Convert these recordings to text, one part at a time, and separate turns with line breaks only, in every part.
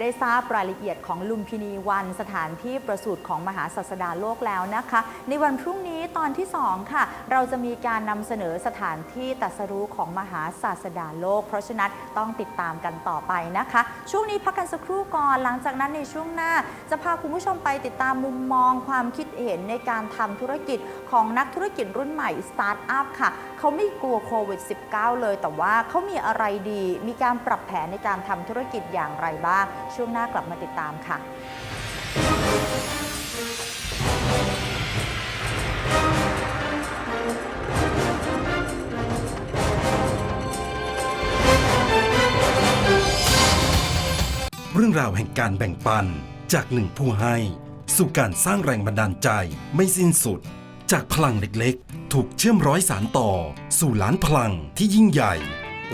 ได้ทราบรายละเอียดของลุมพินีวันสถานที่ประสูติของมหาศาสดาโลกแล้วนะคะ ในวันพรุ่งนี้ตอนที่ 2 ค่ะ เราจะมีการนำเสนอสถานที่ตัสรู้ของมหาศาสดาโลก เพราะฉะนั้นต้องติดตามกันต่อไปนะคะ ช่วงนี้พักกันสักครู่ก่อน หลังจากนั้นในช่วงหน้า จะพาคุณผู้ชมไปติดตามมุมมองความคิดเห็นในการทำธุรกิจของนักธุรกิจรุ่นใหม่สตาร์ทอัพค่ะ เขาไม่กลัวโควิด -19 เลย แต่ว่าเขามีอะไรดี มีการปรับแผนในการทำธุรกิจอย่างไรบ้าง ช่วงหน้ากลับมาติดตามค่ะ
เรื่องราวแห่งการแบ่งปันจากหนึ่งผู้ให้ สู่การสร้างแรงบันดาลใจไม่สิ้นสุด จากพลังเล็ก ถูกเชื่อมร้อยสารต่อ สู่ล้านพลังที่ยิ่งใหญ่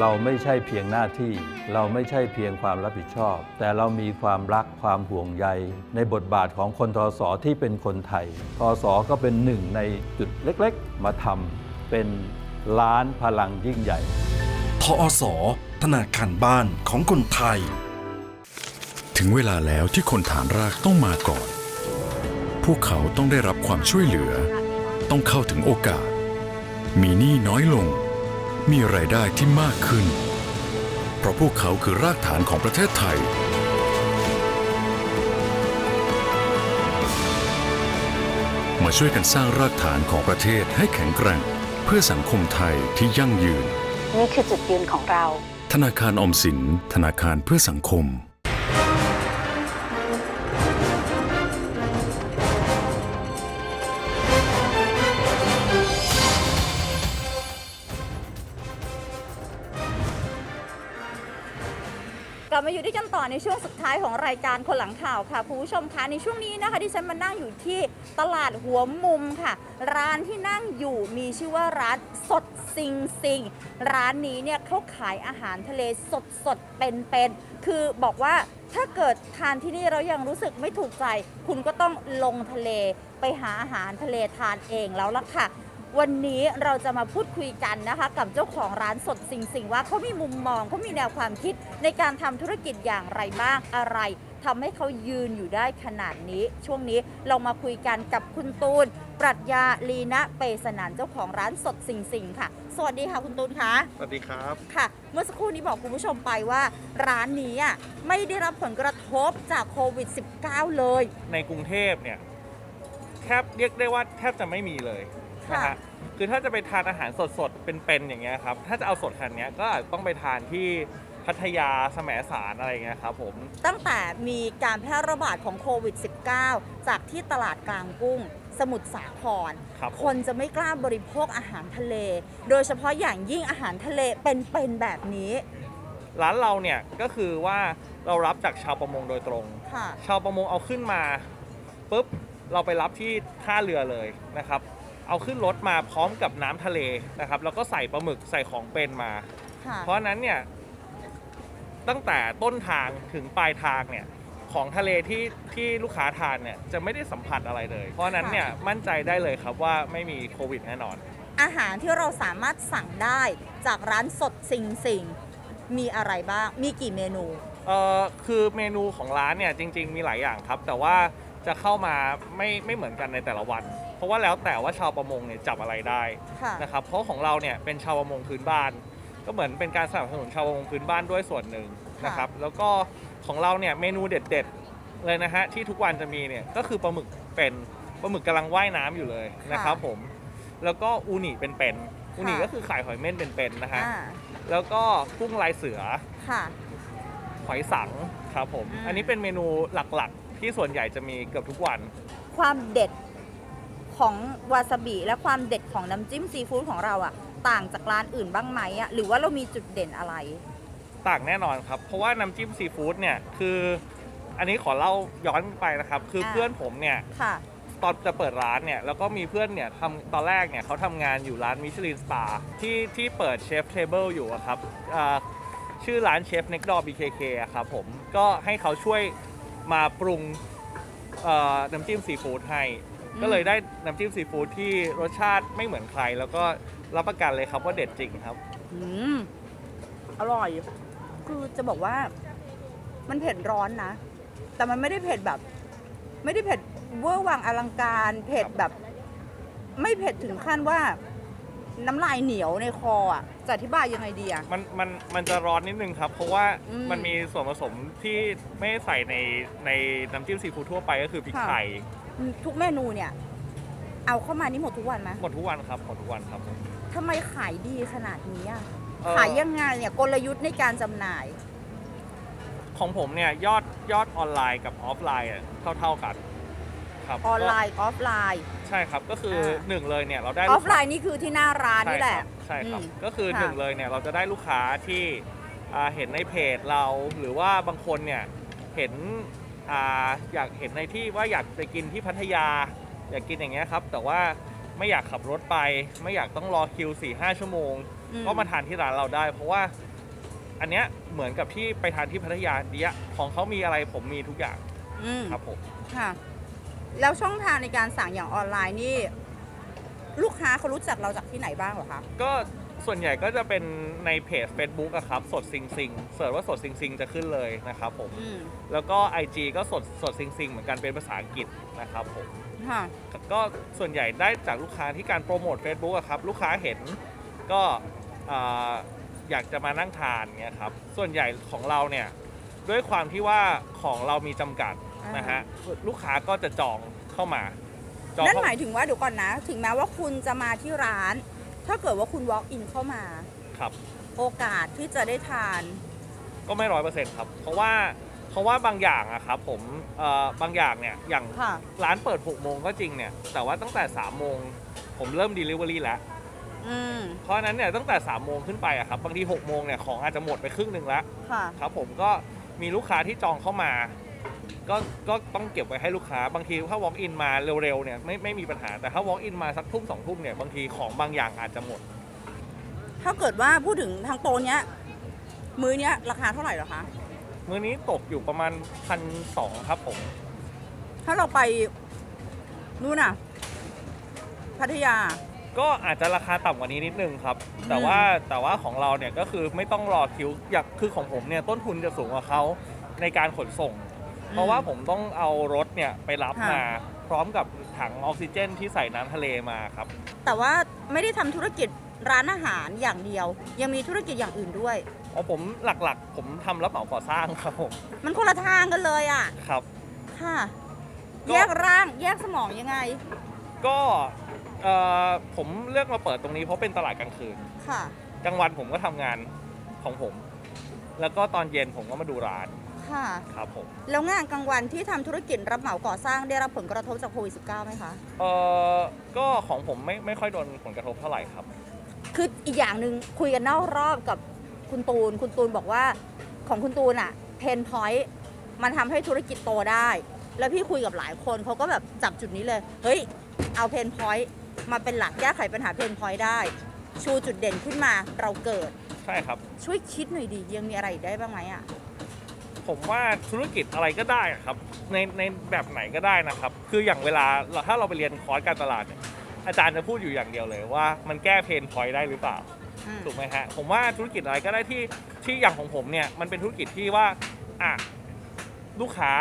เราไม่ใช่เพียงหน้าที่ เราไม่ใช่เพียงความรับผิดชอบ แต่เรามีความรักความห่วงใย ในบทบาทของคนทสที่เป็นคนไทยทสก็เป็นหนึ่งในจุดเล็กๆ มาทำเป็นล้านพลังยิ่งใหญ่
ทอสธนาคารบ้านของคนไทย
ถึงเวลาแล้วที่คนฐานรากต้องมาก่อน พวกเขาต้องได้รับความช่วยเหลือ ต้องเข้าถึงโอกาส มีหนี้น้อยลง มีไรายได้ที่มากขึ้น เพราะพวกเขาคือรากฐานของประเทศไทย มาช่วยกันสร้างรากฐานของประเทศให้แข็งแกร่ง เพื่อสังคมไทยที่ยั่งยืน
นี่คือจุดยืนของเรา
ธนาคารออมสิน ธนาคารเพื่อสังคม
ลับมาอยู่ด้วยกันต่อในช่วงสุดท้ายของรายการคนหลังข่าวค่ะคุณผู้ชมคะในช่วงนี้นะคะที่ฉันมานั่งอยู่ที่ตลาดหัวมุมค่ะ ร้านที่นั่งอยู่มีชื่อว่าร้านสดซิงซิงร้านนี้เนี่ยเขาขายอาหารทะเลสดสดๆเป็นๆคือบอกว่าถ้าเกิดทานที่นี่เรายังรู้สึกไม่ถูกใจ คุณก็ต้องลงทะเลไปหาอาหารทะเลทานเองแล้วล่ะค่ะ วันนี้เราจะมาพูดคุยกันนะคะกับเจ้าของร้านสดสิงสิงว่าเขามีมุมมองเขามีแนวความคิดในการทำธุรกิจอย่างไรบ้างอะไรทำให้เขายืนอยู่ได้ขนาดนี้ ช่วงนี้เรามาคุยกันกับคุณตูน ปรัชญาลีนะเปสนันเจ้าของร้านสดสิงสิงค่ะ สวัสดีค่ะคุณตูนคะ
สวัสดีครับ
ค่ะ เมื่อสักครู่นี้บอกคุณผู้ชมไปว่า ร้านนี้อะไม่ได้รับผลกระทบจากโควิด -19 เลย
ในกรุงเทพเนี่ยแทบเรียกได้ว่าแทบจะไม่มีเลย นะ
ค่ะ
ฮะคือถ้าจะไปทานอาหารสดๆ เป็นๆอย่างเงี้ยครับ ถ้าจะเอาสดขนาดเนี้ยก็อาจต้องไปทานที่พัทยาแสมสารอะไรเงี้ยครับผม
ตั้งแต่มีการแพร่ระบาดของโควิด -19 จากที่ตลาดกลางกุ้ง สมุทรสาคร
ครับ
คนจะไม่กล้าบริโภคอาหารทะเล โดยเฉพาะอย่างยิ่งอาหารทะเลเป็นๆแบบนี้
ร้านเราเนี่ยก็คือว่าเรารับจากชาวประมงโดยตรง
ค่ะ
ชาวประมงเอาขึ้นมาปุ๊บเราไปรับที่ท่าเรือเลยนะครับ เอาขึ้นรถมาพร้อมกับน้ำทะเลนะครับ แล้วก็ใส่ปลาหมึกใส่ของเป็นมา
ค่ะ
เพราะฉะนั้นเนี่ยตั้งแต่ต้นทางถึงปลายทางเนี่ยของทะเลที่ที่ลูกค้าทานเนี่ยจะไม่ได้สัมผัสอะไรเลย เพราะฉะนั้นเนี่ยมั่นใจได้เลยครับว่าไม่มีโควิดแน่นอน
อาหารที่เราสามารถสั่งได้จากร้านสดสิงสิงมีอะไรบ้าง มีกี่เมนู
เอ่อคือเมนูของร้านเนี่ยจริง ๆ มีหลายอย่างครับ แต่ว่า จะเข้ามาไม่ไม่เหมือนกันในแต่ละวัน เพราะว่าแล้วแต่ว่าชาวประมงเนี่ยจับอะไรได้
ค่ะ
นะครับเพราะของเราเนี่ยเป็นชาวประมงพื้นบ้าน ก็เหมือนเป็นการสนับสนุนชาวประมงพื้นบ้านด้วยส่วนหนึ่งนะครับแล้วก็ของเราเนี่ยเมนูเด็ดๆเลยนะฮะที่ทุกวันจะมีเนี่ยก็คือปลาหมึกเป็นปลาหมึกกำลังว่ายน้ำอยู่เลยนะครับผมแล้วก็อูนิเป็นๆอูนิก็คือขายหอยเม่นเป็นๆนะฮะ
อ่า
แล้วก็กุ้งลายเสือ
ค่ะ
หอยสังครับผม
อืม
อันนี้เป็นเมนูหลักๆ ที่ส่วนใหญ่จะมีเกือบทุกวัน
ความเด็ดของวาซาบิและความเด็ดของน้ำจิ้มซีฟู้ดของเราอะต่างจากร้านอื่นบ้างไหมอะหรือว่าเรามีจุดเด่นอะไร
ต่างแน่นอนครับ เพราะว่าน้ำจิ้มซีฟู้ดเนี่ยคืออันนี้ขอเล่าย้อนไปนะครับ คือ
อ่า
เพื่อนผมเนี่ย
ค่ะ
ตอนจะเปิดร้านเนี่ยแล้วก็มีเพื่อนเนี่ยทำตอนแรกเนี่ยเขาทำงานอยู่ร้านมิชลินสตาร์ที่ที่เปิดเชฟเทเบิลอยู่อะครับอ่าชื่อร้านเชฟเน็กดอร์บีเคเคครับผมก็ให้เขาช่วย มาปรุงเอ่อน้ำจิ้มซีฟู้ดให้
อืม
ก็เลยได้น้ำจิ้มซีฟู้ดที่รสชาติไม่เหมือนใคร แล้วก็รับประกันเลยครับว่าเด็ดจริงครับ
อืมอร่อย คือจะบอกว่า มันเผ็ดร้อนนะ แต่มันไม่ได้เผ็ดแบบ ไม่ได้เผ็ดเวอร์วังอลังการ เผ็ดแบบ ไม่เผ็ดถึงขั้นว่า น้ำลายเหนียวในคออะจะอธิบายยังไงดีอะ
มันมันมันจะร้อนนิดนึงครับ เพราะว่า
อืม
มันมีส่วนผสมที่ไม่ใส่ในในน้ำจิ้มซีฟู้ดทั่วไปก็คือพริก
ค่ะ
ไทย
ทุกเมนูเนี่ย เอาเข้ามานี่หมดทุกวันไหม
หมดทุกวันครับหมดทุกวันครับผม
ทำไมขายดีขนาดนี้อะ
เอ่อ
ขายยังไงเนี่ยกลยุทธ์ในการจำหน่าย
ของผมเนี่ยยอดยอดออนไลน์กับออฟไลน์อะเท่าเท่าๆกัน ครับ
ออนไลน์ออฟไลน์
ใช่ครับก็คืออาหนึ่งเลยเนี่ยเราได้
อ
ลู
อกฟไลน์นี่คือที่หน้าร้าน
ใช่
นี่
ค
แห
รั
ละ
บใช่ครับ
อืม
ก็คือ
ค่ะ
หนึ่งเลยเนี่ยเราจะได้ลูกค้าที่อ่าเห็นในเพจเราหรือว่าบางคนเนี่ยเห็นอ่าอยากเห็นในที่ว่าอยากไปกินที่พัทยา อยากกินอย่างเงี้ยครับ แต่ว่าไม่อยากขับรถไป ไม่อยากต้องรอคิว4ี่ห้าชั่วโมง
อื
ก็มาทานที่ร้านเราได้ เพราะว่าอันเนี้ยเหมือนกับที่ไปทานที่พัทยาเดียของเขามีอะไรผมมีทุกอย่าง
อืม
ครับผม
ค่ะ แล้วช่องทางในการสั่งอย่างออนไลน์นี่ ลูกค้าเขารู้จักเราจากที่ไหนบ้างเหรอคะ
ก็ส่วนใหญ่ก็จะเป็นในเพจ Facebook อะครับ สดซิงซิงเสิร์ชว่าสดซิงซิงจะขึ้นเลยนะครับผม
อืม
แล้วก็ IG ก็สดสดซิงซิงเหมือนกันเป็นภาษาอังกฤษนะครับผม
ค่ะ
ก็ส่วนใหญ่ได้จากลูกค้าที่การโปรโมท Facebook อะครับ ลูกค้าเห็นก็อ่าอยากจะมานั่งทานเงี้ยครับ ส่วนใหญ่ของเราเนี่ย ด้วยความที่ว่าของเรามีจำกัด
อ่า น
นะฮะลูกค้าก็จะจองเข้ามาจอง
นั่น
เข้า
หมายถึงว่าเดี๋ยวก่อนนะ ถึงแม้ว่าคุณจะมาที่ร้าน ถ้าเกิดว่าคุณ walk in เข้ามา
ครับ
โอกาสที่จะได้ทาน
ก็ไม่ร้อยเปอร์เซ็นต์ครับ เพราะว่าเพราะว่าบางอย่างอะครับผมเอ่อบางอย่างเนี่ยอย่าง
ค่ะ
ร้านเปิด6โมงก็จริงเนี่ยแต่ว่าตั้งแต่3โมงผมเริ่ม Delivery แล้ว
อืม
เพราะฉะนั้นเนี่ยตั้งแต่3โมงขึ้นไปอะครับบางที6โมงเนี่ยของอาจจะหมดไปครึ่งหนึ่งแล้ว
ค่ะ
ครับผมก็มีลูกค้าที่จองเข้ามา ก็ก็ต้องเก็บไว้ให้ลูกค้าบางทีถ้า walk in มาเร็วๆเนี่ยไม่ไม่มีปัญหาแต่ถ้า walk in มาสักทุ่มสองทุ่มเนี่ยบางทีของบางอย่างอาจจะหมด
ถ้าเกิดว่าพูดถึงทางโตะเนี้ยมื้อเนี้ยราคาเท่าไหร่เหรอคะ
มื้อนี้ตกอยู่ประมาณพันสองครับผม
ถ้าเราไปนู่นน่ะ พัทยา
ก็อาจจะราคาต่ำกว่านี้นิดนึงครับ แต่ว่าแต่ว่าของเราเนี่ยก็คือไม่ต้องรอคิวอยากคือของผมเนี่ยต้นทุนจะสูงกว่าเขาในการขนส่ง เพราะว่าผมต้องเอารถเนี่ยไปรับ
ค่ะ
มา พร้อมกับถังออกซิเจนที่ใส่น้ำทะเลมาครับ
แต่ว่าไม่ได้ทำธุรกิจร้านอาหารอย่างเดียว ยังมีธุรกิจอย่างอื่นด้วย
อ๋อผมหลักๆ ผมทำรับเหมาก่อสร้างครับผม
มันคนละทางกันเลยอะ
ครับ
ค่ะ
ก็
แยกร่างแยกสมองยังไง
ก็เอ่อผมเลือกมาเปิดตรงนี้เพราะเป็นตลาดกลางคืน
ค่ะ
กลางวันผมก็ทำงานของผม แล้วก็ตอนเย็นผมก็มาดูร้าน
ค่ะ
ครับผม
แล้วงานกลางวันที่ทำธุรกิจรับเหมาก่อสร้างได้รับผลกระทบจากโควิด -19 ไหมคะ
เอ่อก็ของผมไม่ไม่ค่อยโดนผลกระทบเท่าไหร่ครับ
คืออีกอย่างหนึ่งคุยกันนอกรอบกับคุณตูน คุณตูนบอกว่าของคุณตูนอะเพนพอยต์มันทำให้ธุรกิจโตได้ แล้วพี่คุยกับหลายคนเขาก็แบบจับจุดนี้เลย เฮ้ย เอาเพนพอยต์มาเป็นหลักแก้ไขปัญหาเพนพอยต์ได้ ชูจุดเด่นขึ้นมาเราเกิด
ใช่ครับ
ช่วยคิดหน่อยดียังมีอะไรอีกได้บ้างไหมอะ
ผมว่าธุรกิจอะไรก็ได้อะครับในในแบบไหนก็ได้นะครับ คืออย่างเวลาเราถ้าเราไปเรียนคอร์สการตลาดเนี่ยอาจารย์จะพูดอยู่อย่างเดียวเลยว่ามันแก้เพนพอยต์ได้หรือเปล่า
อืม
ถูกไหมฮะผมว่าธุรกิจอะไรก็ได้ที่ที่อย่างของผมเนี่ยมันเป็นธุรกิจที่ว่าอะลูกค้า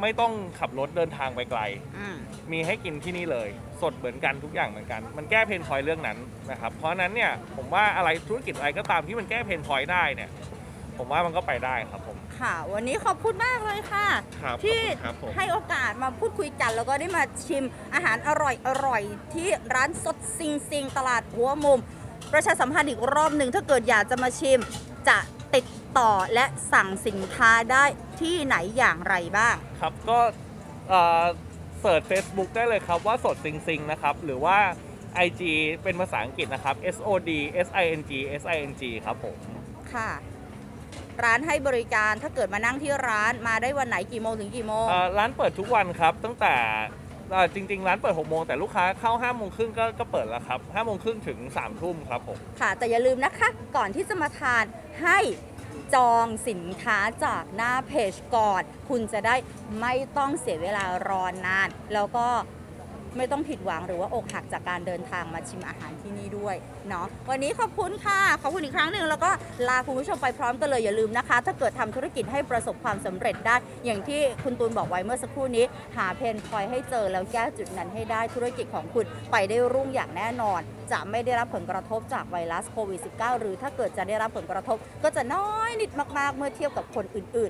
ไม่ต้องขับรถเดินทางไปไกล
อืม
มีให้กินที่นี่เลย สดเหมือนกันทุกอย่างเหมือนกัน มันแก้เพนพอยต์เรื่องนั้นนะครับเพราะฉะนั้นเนี่ยผมว่าอะไรธุรกิจอะไรก็ตามที่มันแก้เพนพอยต์ได้เนี่ย ผมว่ามันก็ไปได้ครับผม
ค่ะ วันนี้ขอบคุณมากเลยค่ะ
ครับ
ที่
ครับผม
ให้โอกาสมาพูดคุยกัน แล้วก็ได้มาชิมอาหารอร่อยอร่อยที่ร้านสดซิงซิงตลาดหัวมุม ประชาสัมพันธ์อีกรอบหนึ่งถ้าเกิดอยากจะมาชิม จะติดต่อและสั่งสินค้าได้ที่ไหนอย่างไรบ้าง
ครับก็เอ่อเสิร์ช Facebook ได้เลยครับว่าสดซิงซิงนะครับ หรือว่า IG เป็นภาษาอังกฤษนะครับ S O D S I N G S I N G ครับผม
ค่ะ ร้านให้บริการถ้าเกิดมานั่งที่ร้านมาได้วันไหนกี่โมงถึงกี่โมง
เอ่อร้านเปิดทุกวันครับ ตั้งแต่เอ่อจริง ๆ ร้านเปิด6โมงแต่ลูกค้าเข้า5โมงครึ่งก็ก็เปิดแล้วครับ5โมงครึ่งถึง3ทุ่มครับผม
ค่ะ แต่อย่าลืมนะคะ ก่อนที่จะมาทานให้จองสินค้าจากหน้าเพจก่อน คุณจะได้ไม่ต้องเสียเวลารอนาน แล้วก็ ไม่ต้องผิดหวังหรือว่าอกหักจากการเดินทางมาชิมอาหารที่นี่ด้วยเนาะวันนี้ขอบคุณค่ะ ขอบคุณอีกครั้งหนึ่งแล้วก็ลาคุณผู้ชมไปพร้อมกันเลยอย่าลืมนะคะ ถ้าเกิดทำธุรกิจให้ประสบความสำเร็จได้ อย่างที่คุณตูนบอกไว้เมื่อสักครู่นี้ หาเพนพอยให้เจอแล้วแก้จุดนั้นให้ได้ธุรกิจของคุณไปได้รุ่งอย่างแน่นอน จะไม่ได้รับผลกระทบจากไวรัสโควิด -19 หรือถ้าเกิดจะได้รับผลกระทบก็จะน้อยนิดมากๆ เมื่อเทียบกับคนอื่น